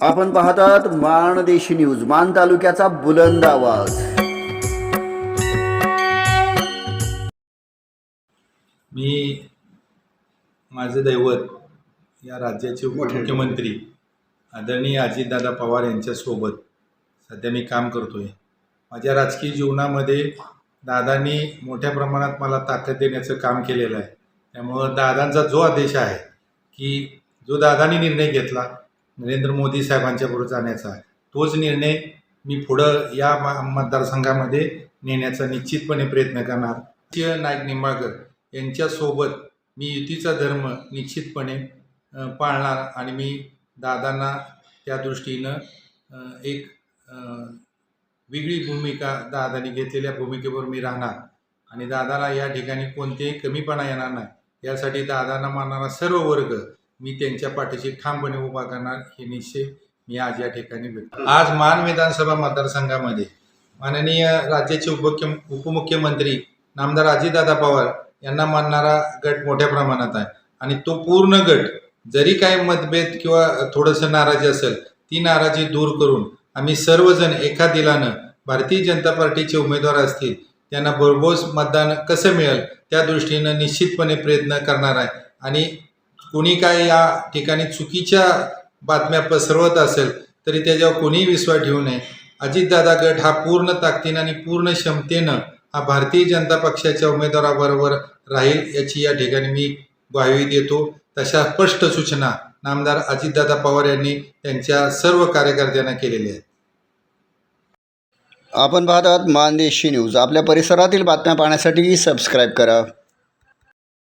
आपण पाहतात माणदेशी न्यूज मान तालुक्याचा बुलंद आवाज. मी माझे दैवत या राज्याचे उपमुख्यमंत्री आदरणीय अजितदादा पवार यांच्यासोबत सध्या मी काम करतो आहे माझ्या राजकीय जीवनामध्ये दादांनी मोठ्या प्रमाणात मला ताकद देण्याचं काम केलेलं आहे. त्यामुळं दादांचा जो आदेश आहे की जो दादांनी निर्णय घेतला नरेंद्र मोदी साहेबांच्या बरोबर जाण्याचा तोच निर्णय मी पुढं या मतदारसंघामध्ये नेण्याचा निश्चितपणे प्रयत्न करणार. राजकीय नाईक निंबाळकर यांच्यासोबत मी युतीचा धर्म निश्चितपणे पाळणार आणि मी दादांना त्या दृष्टीनं एक वेगळी भूमिका दादाने घेतलेल्या भूमिकेवर मी राहणार. आणि दादाला या ठिकाणी कोणतेही कमीपणा येणार नाही. यासाठी दादांना मानणारा सर्व वर्ग मी त्यांच्या पाठीशी ठामपणे उभा करणार हे निश्चय मी आज या ठिकाणी भेटतो आज मान विधानसभा मतदारसंघामध्ये माननीय राज्याचे उपमुख्य उपमुख्यमंत्री नामदार अजितदादा पवार यांना मानणारा गट मोठ्या प्रमाणात आहे. आणि तो पूर्ण गट जरी काही मतभेद किंवा थोडंसं नाराजी असेल ती नाराजी दूर करून आम्ही सर्वजण एका दिलानं भारतीय जनता पार्टीचे उमेदवार असतील त्यांना भरघोस मतदान कसं मिळेल त्या दृष्टीनं निश्चितपणे प्रयत्न करणार आहे. आणि कोणी काय या ठिकाणी चुकीच्या बातम्या पसरवत असेल तरी त्याच्यावर कोणीही विश्वास ठेवू नये. अजितदादा गट हा पूर्ण ताकदीनं आणि पूर्ण क्षमतेनं हा भारतीय जनता पक्षाच्या उमेदवाराबरोबर राहील याची या ठिकाणी मी ग्वाही देतो. तशा स्पष्ट सूचना नामदार अजितदादा पवार यांनी त्यांच्या सर्व कार्यकर्त्यांना केलेल्या आहेत. आपण पाहत आहोत मानदेशी न्यूज. आपल्या परिसरातील बातम्या पाहण्यासाठी सबस्क्राईब करा.